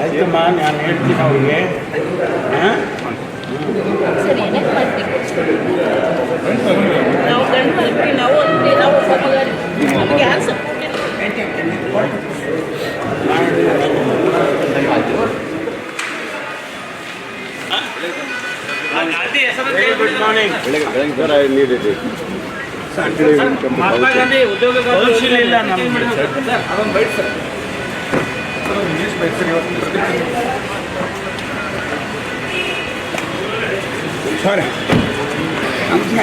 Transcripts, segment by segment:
ಆಯ್ತಮ್ಮ ನಾನು ಹೇಳ್ತೀನಿ ಅವ್ರಿಗೆ ಹಾಂ ಸರಿ ಏನಕ್ಕೆ ಮಾಡ್ಬೇಕು ನಾವು ಗಂಡು ಮಲ್ಪಿ ನಾವು ಒಂದೇ ನಾವು ಒಬ್ಬ ಮಗ ರೀ. ನಮ್ಗೆ ಯಾರು ಸಪೋರ್ಟ್ ಇಲ್ಲ ಗುಡ್ ಮಾರ್ನಿಂಗ್ ಭಯಂಕರ ನೀಡಿದೆ ಮಹಾತ್ಮ ಗಾಂಧಿ ಉದ್ಯೋಗ ಕೌಶಲ್ಯ ಇಲ್ಲ ನಮಗೆ ಸರ್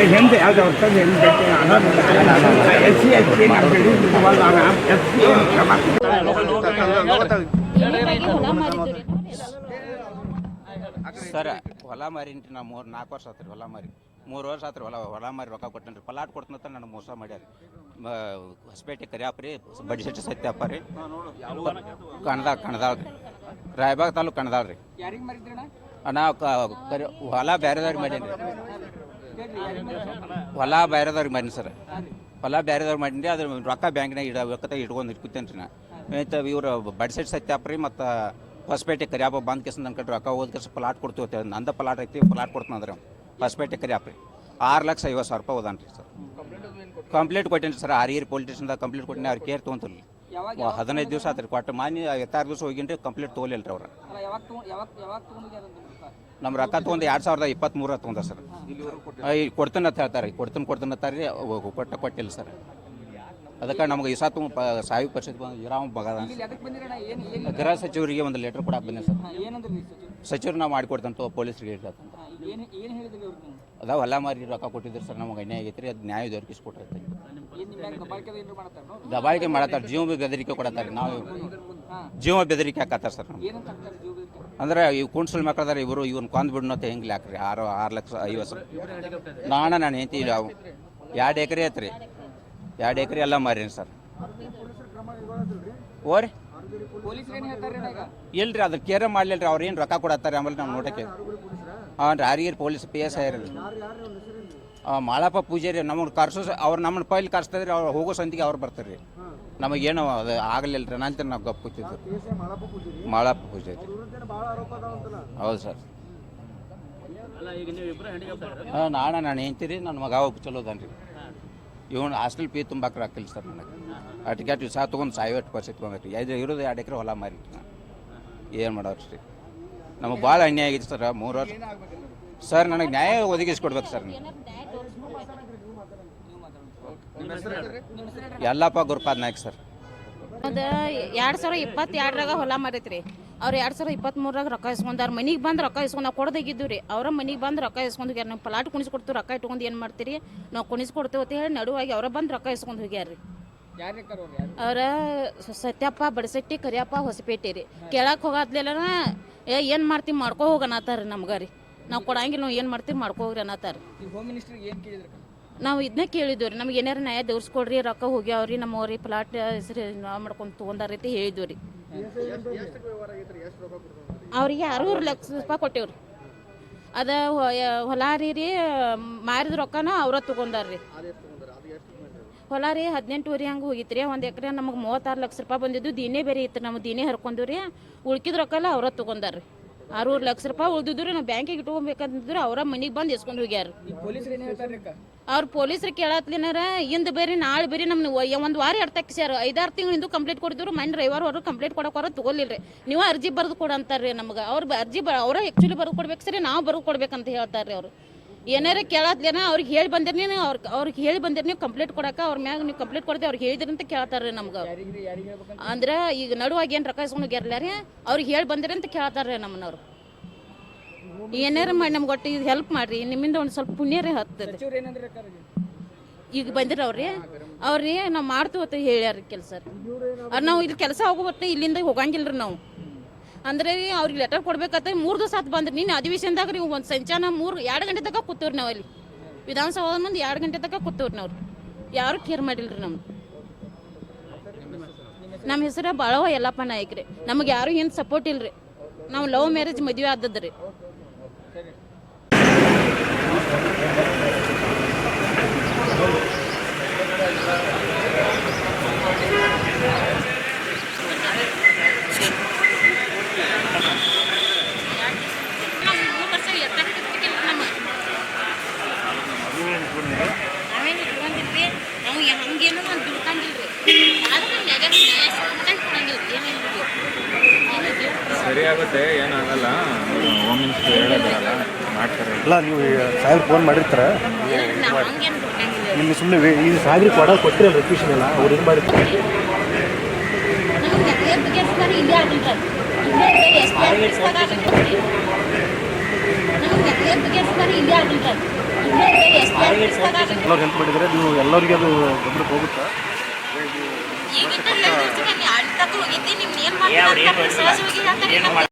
ಹಿಂದೆ ಯಾವ್ದು ಹೊರ್ತದೆ S C S C S C ಏನೇನಾಗಿ ಹೊಲ ಮಾರಿದ್ದು ರೀ ಸರ್ ಹೊಲ ಮಾರಿನ್ರಿ ನಾ ಮೂರು ನಾಲ್ಕು ವರ್ಷ ಆತ್ರಿ ಹೊಲ ಮಾರಿ. ಮೂರು ವರ್ಷ ಆತ್ರಿ ಹೊಲ ಹೊಲ ಮಾರಿ ರೊಕ್ಕ ಕೊಟ್ಟನ್ರಿ. ಪಲಾಟ್ ಕೊಡ್ತಂತ ನನಗೆ ಮೋಸ ಮಾಡ್ಯಾರಿ. ಹೊಸಪೇಟೆ ಕರಿಯಾಪ್ರಿ ರೀ ಬಡಿಸೆಟ್ಟಿ ಸತ್ಯಪ್ಪ ರೀ ಕಣದಾಳ ಕಣದಾಳ ರೀ. ರಾಯಬಾಗ್ ತಾಲೂಕು ಕಣದಾಳ ರೀ. ಕ- ಕರಿ ಹೊಲ ಬೇರೆದವ್ರಿಗೆ ಮಾಡೀನಿ ಹೊಲ ಬೇರೆದವ್ರಿಗೆ ಮಾಡೀನಿ ಸರ್. ಹೊಲ ಬೇರೆದವ್ರು ಮಾಡೀನಿ ಅದ್ರ ರೊಕ್ಕ ಬ್ಯಾಂಕ್ನಾಗ ಇಡ ರೊಕ್ಕ ಇಟ್ಕೊಂಡು ಇಟ್ಕೊತೇನೆ ರೀ ನಾ. ಮತ್ತು ಇವ್ರು ಬಡಿಸೆಟ್ ಸತ್ಯಪ್ಪ ರೀ ಮತ್ತು ಹೊಸಪೇಟೆ ಕರಿಯಪ್ಪ ಬಂದ್ ಕೇಸ್ ನನ್ನ ಕಡೆ ರೊಕ್ಕ ಹೋದ ಕೇಸ್ ಪ್ಲಾಟ್ ಕೊಡ್ತೀವಿ ನಂದ ಪ್ಲಾಟ್ ಐತಿ ಪ್ಲಾಟ್ ಕೊಡ್ತೀನಿ ಅಂದ್ರೆ. ಹೊಸಪೇಟೆ ಕರಿಯಪ್ಪ ರೀ. ಆರು ಲಕ್ಷ ಐವತ್ತು ಸಾವಿರ ರೂಪಾಯಿ ಓದಾನ್ರಿ ಸರ್. ಕಂಪ್ಲೇಂಟ್ ಕೊಟ್ಟೇನಿ ಸರ್. ಆರ್ಗೇರಿ ಪೊಲೀಸ್ ಸ್ಟೇಷನ್ದಾಗ ಕಂಪ್ಲೇಂಟ್ ಕೊಟ್ಟಿನಿ ಅವ್ರು ಕೇರ್ ತೊಗೊಂತಿರ್ಲಿ ಹದಿನೈದು ದಿವಸ ಆತ್ರಿ. ಕೊಟ್ಟು ಮಾನಿ ಎತ್ತಾರು ದಿವಸ ಹೋಗಿನ್ರಿ ಕಂಪ್ಲೇಂಟ್ ತೊಗೊಲಿಲ್ಲ ರೀ ಅವ್ರು ನಮ್ಮ ರೊಕ್ಕ ತೊಗೊಂಡು ಎರಡು ಸಾವಿರದ ಇಪ್ಪತ್ತ್ಮೂರ ತೊಗೊಂಡ ಸರ್. ಕೊಡ್ತೀನಿ ಅಂತ ಹೇಳ್ತಾರೆ ಕೊಡ್ತೀನಿ ಕೊಡ್ತೀನಿ ಅಂತಾರೆ ಕೊಟ್ಟ ಕೊಟ್ಟಿಲ್ಲ ಸರ್. ಅದಕ್ಕೆ ನಮ್ಗೆ ಈ ಸಾತು ಪ ಸಾವಿರ ಪರಿಸ್ಥಿತಿ ಬಂದು ಇರಾಮ ಬಗದ. ಗೃಹ ಸಚಿವರಿಗೆ ಒಂದು ಲೆಟರ್ ಕೂಡ ಬಂದೆ ಸರ್. ಸಚಿವರು? ನಾವು ಮಾಡಿಕೊಡ್ತಂತ ಪೊಲೀಸರಿಗೆ ಹೇಳ್ತಂತ. ಅದಾವ ಹೊಲ ಮಾರಿ ರೊಕ್ಕ ಕೊಟ್ಟಿದ್ರು ಸರ್ ನಮಗೆ ಅನ್ಯಾಯ ರೀ ಅದು ನ್ಯಾಯ ದೊರಕಿಸ್ಕೊಟ್ಟಿರ್ತೀವಿ ದಬಾಳಿಕೆ ಮಾಡತ್ತಾರೆ ಜೀವ ಬೆದರಿಕೆ ಕೊಡತ್ತಾರೆ ನಾವು ಜೀವ ಬೆದರಿಕೆ ಹಾಕತ್ತಾರ ಸರ್ ಅಂದ್ರೆ ಇವು ಕುಣ್ಸಲ್ ಮಕ್ಕಳದಾರ ಇವರು ಇವನ್ ಕೊಂದ್ ಬಿಡ್ನು ಅಂತ ಹೆಂಗ್ಲಿ ಹಾಕ್ರಿ ಆರು ಆರು ಲಕ್ಷ ಐವತ್ತು ಸಾವಿರ. ನಾಣ ನಾನು ಹೆಂಡತಿ ಅವು. ಎರಡು ಎಕರೆ ಐತ್ರಿ? ಎರಡು ಎಕರೆ ಎಲ್ಲ ಮಾರೀನಿ ಸರ್. ಓರಿ ಇಲ್ರಿ ಅದ್ರ ಕೇರ ಮಾಡ್ಲಿಲ್ಲ ರೀ ಅವ್ರು ಏನು ರೊಕ್ಕ ಕೊಡತ್ತಾರೆ ಆಮೇಲೆ ನಾವು ನೋಟಕ್ಕೆ. ಹಾಂ ರೀ ಯಾರಿಗಿರಿ ಪೊಲೀಸ್ ಪಿ ಎಸ್ ಐ ರೀ. ಮಾಳಪ್ಪ ಪೂಜಾರಿ ನಮಗೆ ಕರ್ಸೋ, ಅವ್ರು ನಮ್ಮನ್ನ ಪೈಲ್ ಕರ್ಸ್ತಿದ್ರೆ ಅವ್ರು ಹೋಗೋ ಸಂತಿಗೆ ಅವ್ರು ಬರ್ತಾರೆ ರೀ. ನಮಗೇನು ಅದು ಆಗಲಿಲ್ಲ ರೀ ನಂತರ ನಾವು ಗಪ್ ಕೂತಿದ್ದು ಮಾಳಪ್ಪ ಪೂಜಾರಿ. ಹೌದು ಸರ್. ಹಾಂ ನಾಣ ನಾನು ಹೆಂಡ್ತೀರಿ? ನನ್ನ ಮಗ ಒಬ್ಬ ಚಲೋ ಅದಾನ್ರಿ. ಇವನು ಹಾಸ್ಟೆಲ್ ಫೀ ತುಂಬಾಕ್ರೆ ಹಾಕಿಲ್ಲ ಸರ್ ನನಗೆ. ಅಟ್ಕ್ಯಾಟ್ ಸಹ ತೊಗೊಂಡು ಸಾಯ್ವತ್ತು ಪರ್ಸೆಂಟ್ ತೊಗೊಂಡ್ರಿ ಐದು ಇರೋದು ಎರಡು ಎಕರೆ ಹೊಲ ಮಾರಿ. ಏನು ಮಾಡೋರು ರೀ ನಮಗೆ ಭಾಳ ಅನ್ಯಾಯ ಆಗಿತ್ತು ಸರ್, ಮೂರು ವರ್ಷ. ಸರ್, ನನಗೆ ನ್ಯಾಯ ಒದಗಿಸ್ಕೊಡ್ಬೇಕು ಸರ್ ಎಲ್ಲಪ್ಪ ಗುರುಪಾದ್ ನಾಯ್ಕ ಸರ್. ಎರಡು ಸಾವಿರ ಇಪ್ಪತ್ತೆರಡರಾಗ ಹೊಲ ಮಾರೈತ್ರಿ. ಅವ್ರು ಎರಡು ಸಾವಿರ ಇಪ್ಪತ್ತ್ಮೂರಾಗ ರೊಕ್ಕ ಇಸ್ಕೊಂಡಾರ ಮನಿಗೆ ಬಂದು ರೊಕ್ಕ ಇಸ್ಕೊಂಡು ನಾವು ಕೊಡ್ದಾಗಿದ್ದು ರೀ. ಅವ್ರ ಮನಿಗೆ ಬಂದು ರೊಕ್ಕ ಇಸ್ಕೊಂಡು ಹೋಗ್ಯಾರ. ನಾವು ಪ್ಲಾಟ್ ಕುಣಿಸ್ಕೊಡ್ತೀವಿ ರೊಕ್ಕ ಇಟ್ಕೊಂಡು ಏನು ಮಾಡ್ತೀರಿ? ನಾವು ಕುಣಿಸ್ಕೊಡ್ತೇವೆ ಅಂತ ಹೇಳಿ ನಡುವಾಗಿ ಅವರ ಬಂದು ರೊಕ್ಕ ಇಸ್ಕೊಂಡು ಹೋಗ್ಯಾರ ರೀ. ಅವ್ರ ಸತ್ಯಪ್ಪ ಬಡಸಟ್ಟಿ ಕರಿಯಪ್ಪ ಹೊಸಪೇಟೆ ರೀ. ಕೇಳಕ್ಕೆ ಹೋಗಾದ್ಲೆಲ್ಲ ಏ ಏನು ಮಾಡ್ತೀವಿ ಮಾಡ್ಕೊ ಹೋಗೋಣತ್ತಾರ ನಮ್ಗೆ ರೀ. ನಾವು ಕೊಡಂಗಿಲ್ಲ ನಾವು ಏನು ಮಾಡ್ತೀವಿ ಮಾಡ್ಕೊ ಹೋಗ್ರಿ ಅನ್ನತ್ತಾರ ನಾವು ಇದನ್ನ ಕೇಳಿದ್ವಿ ರೀ. ನಮ್ಗೆ ಏನಾರ ನ್ಯಾಯ ದೇವ್ರಿಸ್ಕೊಡ್ರಿ ರೊಕ್ಕ ಹೋಗ್ಯಾವ್ರಿ ನಮ್ಮವ್ರಿ ಪ್ಲಾಟ್ ಹೆಸರು ನಾವ್ ಮಾಡ್ಕೊಂಡು ತೊಗೊಂಡಾರ ರೀತಿ ಹೇಳಿದ್ವಿ ರೀ. ಅವ್ರಿಗೆ ಅರೂರು ಲಕ್ಷ ರೂಪಾಯಿ ಕೊಟ್ಟೇವ್ರಿ. ಅದ ಹೊಲಾರಿ ಹೊಲ ರೀ ರೀ, ಮಾರಿದ ರೊಕ್ಕನ ಅವ್ರ ತಗೊಂಡಾರ ಹೊಲ ರೀ ಹದಿನೆಂಟುವರೆ ಹಂಗೆ ಹೋಗಿತ್ತು ರೀ ಒಂದು ಎಕರೆ ನಮಗೆ ಮೂವತ್ತಾರು ಲಕ್ಷ ರೂಪಾಯಿ ಬಂದಿದ್ದು, ದಿನೇ ಬೇರೆ ಇತ್ತು ನಮ್ಮ ದಿನೇ ಹರ್ಕೊಂಡು ರೀ, ಉಳ್ಕಿದ ರೊಕ್ಕ ಅವ್ರ ತಗೊಂಡಾರ ರೀ ಅರವತ್ತು ಲಕ್ಷ ರೂಪಾಯಿ ಉಳಿದಿದ್ರು ರೀ ನಾವು ಬ್ಯಾಂಕಿಗೆ ಇಟ್ಕೊಬೇಕಂತಿದ್ರು, ಅವ್ರ ಮನೆಗೆ ಬಂದು ಇಸ್ಕೊಂಡು ಹೋಗ್ಯಾರ. ಅವ್ರು ಪೊಲೀಸರು ಅವ್ರ ಕೇಳತ್ಲಿನಾರ, ಇಂದು ಬೇರೆ ನಾಳೆ ಬೇರೆ ನಮ್ ಒಂದು ವಾರ ಎಡ್ತಕ್ಕೆ ಸರ್ ಐದಾರು ತಿಂಗಳಿಂದ ಕಂಪ್ಲೇಂಟ್ ಕೊಡಿದ್ರು ಮನೆ ರವಿವಾರ ಕಂಪ್ಲೇಂಟ್ ಕೊಡಕ್ಕೆ ಹೊರ ತಗೊಲಿಲ್ರಿ. ನೀವು ಅರ್ಜಿ ಬರೆದು ಕೊಡು ಅಂತಾರ್ರಿ ನಮ್ಗೆ. ಅವ್ರು ಅರ್ಜಿ ಬ ಅವ್ರ ಆ್ಯಕ್ಚುಲಿ ಬರೆದು ಕೊಡ್ಬೇಕು ಸರಿ, ನಾವು ಬರೆದು ಕೊಡ್ಬೇಕಂತ ಹೇಳ್ತಾರೆ ಅವ್ರು. ಏನಾರ ಕೇಳತ್ಲೇನ ಅವ್ರಿಗೆ ಹೇಳಿ ಬಂದಿರ್ ನೀವು ಅವ್ರ ಅವ್ರಿಗೆ ಹೇಳಿ ಬಂದಿರಿ ನೀವು ಕಂಪ್ಲೇಂಟ್ ಕೊಡಕ್ಕೆ ಅವ್ರ ಮ್ಯಾಗ ನೀವು ಕಂಪ್ಲೇಂಟ್ ಕೊಡ್ತೀವಿ ಅವ್ರಿಗೆ ಹೇಳಿದ್ರಿ ಅಂತ ಕೇಳ್ತಾರೆ ನಮ್ಗೆ. ಅಂದ್ರೆ ಈಗ ನಡುವಾಗ ಏನು ರೊಕ್ಕ ಇಸ್ಕೊಂಡು ಹೋಗ್ಯಾರಲ್ಲ ರೀ ಅವ್ರಿಗೆ ಹೇಳಿ ಬಂದಿರಿ ಅಂತ ಕೇಳ್ತಾರೆ ನಮ್ಮನವ್ರು. ಏನಾರ ಮಾಡಿ ನಮ್ಗೆ ಒಟ್ಟು ಇದು ಹೆಲ್ಪ್ ಮಾಡ್ರಿ ನಿಮ್ಮಿಂದ ಒಂದು ಸ್ವಲ್ಪ ಪುಣ್ಯ ರೀ ಹತ್ತದ? ಈಗ ಬಂದಿರ ಅವ್ರಿ ಅವ್ರಿ ನಾವು ಮಾಡ್ತೀವಿ ಹೇಳ್ಯಾರ ಕೆಲಸ ಅವ್ರು ನಾವು ಇಲ್ಲಿ ಕೆಲಸ ಹೋಗೋಬತ್ತೆ ಇಲ್ಲಿಂದ ಹೋಗಂಗಿಲ್ಲ ರೀ ನಾವು. ಅಂದ್ರೆ ಅವ್ರಿಗೆ ಲೆಟರ್ ಕೊಡ್ಬೇಕಂತ ಮೂರು ದಿವಸ ಆತು ಬಂದ್ರಿ ನಿನ್ನ ಅಧಿವೇಶನದಾಗ ರೀ, ಒಂದು ಸಂಚಾನ ಮೂರು, ಎರಡು ಗಂಟೆ ತನಕ ಕೂತವ್ರಿ ನಾವು ಅಲ್ಲಿ. ವಿಧಾನಸೌಧ ಮುಂದೆ ಎರಡು ಗಂಟೆ ತನಕ ಕೂತವ್ರಿ ನಾವು ಯಾರು ಕೇರ್ ಮಾಡಿಲ್ರಿ ನಮ್ದು ನಮ್ಮ ಹೆಸರು ಬಾಳವ ಯಲ್ಲಪ್ಪ ನಾಯಕ್ರಿ ನಮಗೆ ಯಾರು ಏನು ಸಪೋರ್ಟ್ ಇಲ್ರಿ. ನಾವು ಲವ್ ಮ್ಯಾರೇಜ್ ಮದುವೆ ಆದದ್ದು ಆಗುತ್ತೆ ಏನಾಗಲ್ಲ ಹೋಮ್ ಮಿನಿಸ್ಟರ್ ಹೇಳಿದ್ರಲ್ಲ ಮಾಡ್ತಾರೆ. ಇಲ್ಲ ನೀವು ಸಾಹೇಬ್ರು ಫೋನ್ ಮಾಡಿರ್ತಾರೆ. ನಿಮಗೆ ಸುಮ್ಮನೆ ಈ ಸಾಹೇಬ್ರಿಗೆ ಕೊಡ ಕೊಟ್ಟಿರಲ್ಲ ರಿಕ್ವೆಷನ್ ಎಲ್ಲ ಅವ್ರು ಏನು ಮಾಡಿರ್ತಾರೆ? ಆಫೀಸ್ದಾಗ ಹೆಲ್ಪ್ ಮಾಡಿದರೆ ನೀವು ಎಲ್ಲರಿಗೆ ಅದು ಗೊಬ್ಬರಕ್ಕೆ ಹೋಗುತ್ತಾ? ಈಗಿನ ಆಳ್ತಕ್ಕ ಹೋಗಿದ್ದೆ ನಿಮ್ಗೆ ಏನ್ ಮಾಡ್ತಾರೆ ಸಹಜವಾಗಿ